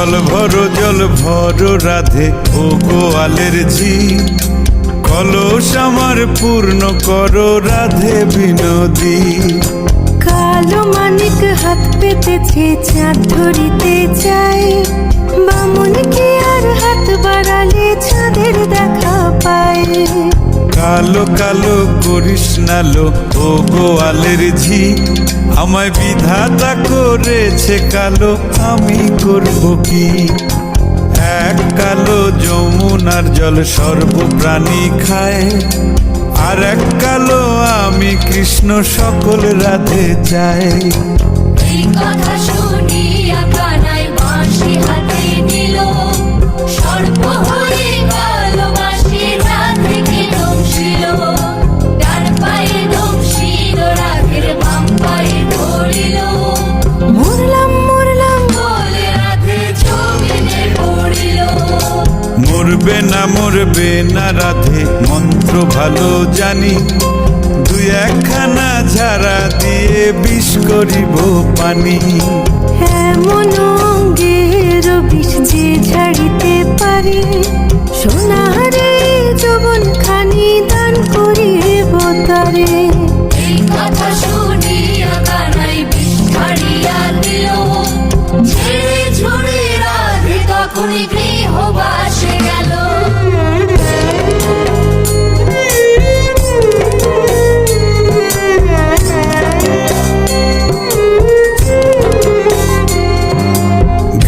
জল ভরো জল ভরো, রাধে ও গোয়ালের ঝি কলস আমার পূর্ণ করো, রাধে বিনোদী। কালো মানিক হাত পেতেছে, চাঁদ ধরিতে চায়। বামুন কি আর হাত বাড়ালে কালো কালো করিস নালো ও গোয়ালের ঝি, আমায় বিধাতা করেছে কালো। আমি করব কি? এক কালো যমুনার জল সর্বপ্রাণী খায়, আর এক কালো আমি কৃষ্ণ সকল রাধে চাই। কথা মরবে না মরবে না রাধে মন্ত্র ভালো জানি। দুই একখানা ঝাড়া দিয়ে বিষ করিব পানি। এমন অঙ্গের বিষ যে ঝাড়িতে পারে সোনারে যবন খানি দান করিব তারে। এই কথা শুনিয়া কানাই বিস্তারিয়া দিল ছেড়ে ঝুড়ে রাধে তখনই গৃহবাসে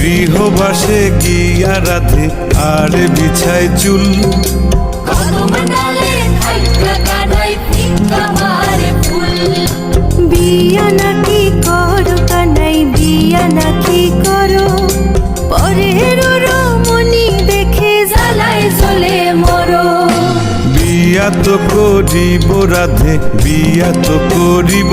গৃহবাসে গিয়া রাধে আর বিছায় চুল। বিয়া নাকি করো কানাই বিয়া নাকি করো? পরের রমণী দেখে জ্বালায় জ্বলে মরো। বিয়া তো করিব রাধে বিয়া তো করিব।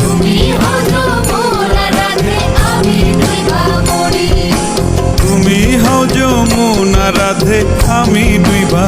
বা